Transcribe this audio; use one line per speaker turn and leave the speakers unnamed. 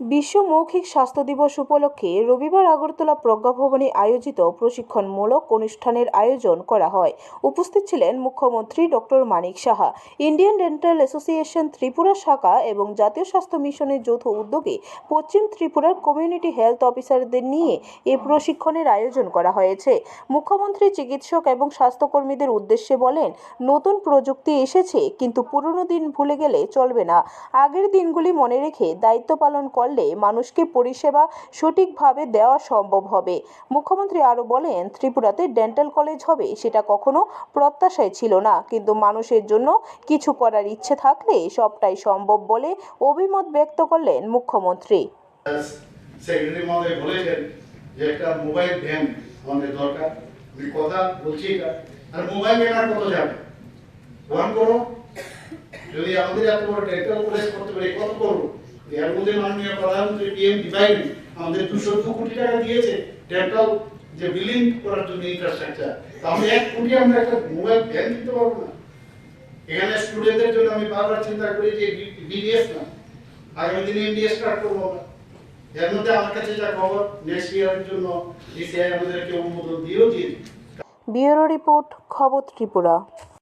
বিশ্ব মৌখিক স্বাস্থ্য দিবস উপলক্ষে রবিবার আগরতলা প্রজ্ঞাভবনে আয়োজিত প্রশিক্ষণমূলক অনুষ্ঠানের আয়োজন করা হয়। উপস্থিত ছিলেন মুখ্যমন্ত্রী doctor Manik Saha, Indian dental association Tripura শাখা এবং জাতীয় স্বাস্থ্য মিশনের যৌথ উদ্যোগে পশ্চিম ত্রিপুরার কমিউনিটি হেলথ অফিসারদের নিয়ে এ প্রশিক্ষণের আয়োজন করা হয়েছে। মুখ্যমন্ত্রী চিকিৎসক এবং স্বাস্থ্যকর্মীদের উদ্দেশ্যে বলেন, নতুন প্রযুক্তি এসেছে, কিন্তু পুরনো দিন ভুলে গেলে চলবে না। আগের দিনগুলি মনে রেখে দায়িত্ব পালন করলে মানুষকে পরিষেবা সঠিকভাবে দেওয়া সম্ভব হবে। মুখ্যমন্ত্রী আরও বলেন, ত্রিপুরাতে ডেন্টাল কলেজ হবে সেটা কখনো প্রত্যাশায় ছিল না, কিন্তু মানুষের জন্য কিছু করার ইচ্ছে থাকলে সবটাই সম্ভব বলে অভিমত ব্যক্ত করলেন মুখ্যমন্ত্রী।
যে একটা মোবাইল ভ্যান আমাদের দরকার। আমি কথা বলছি আর মোবাইল কত যাবে? ওয়ান করো। যদি আমাদের এত বড় কলেজ করতে পারি, কত করব? এর মধ্যে মাননীয় প্রধানমন্ত্রী পিএম ডিভাইন আমাদের দুশো কোটি টাকা দিয়েছে ডেন্টাল যে বিলিং করার জন্য ইনফ্রাস্ট্রাকচার তাহলে এক কোটি আমরা একটা মোবাইল ভ্যান দিতে পারব না। এখানে স্টুডেন্টদের জন্য আমি বারবার চিন্তা করি যে বিডিএস না। আগামী দিনে এমডিএস স্টার্ট করব আমরা। এর মধ্যে আমার কাছে যা খবর নেক্সট ইয়ারের জন্য ডিসিআই আমাদেরকে অনুমোদন দিয়েও দিয়েছে।
ব্যুরো রিপোর্ট, খবর ত্রিপুরা।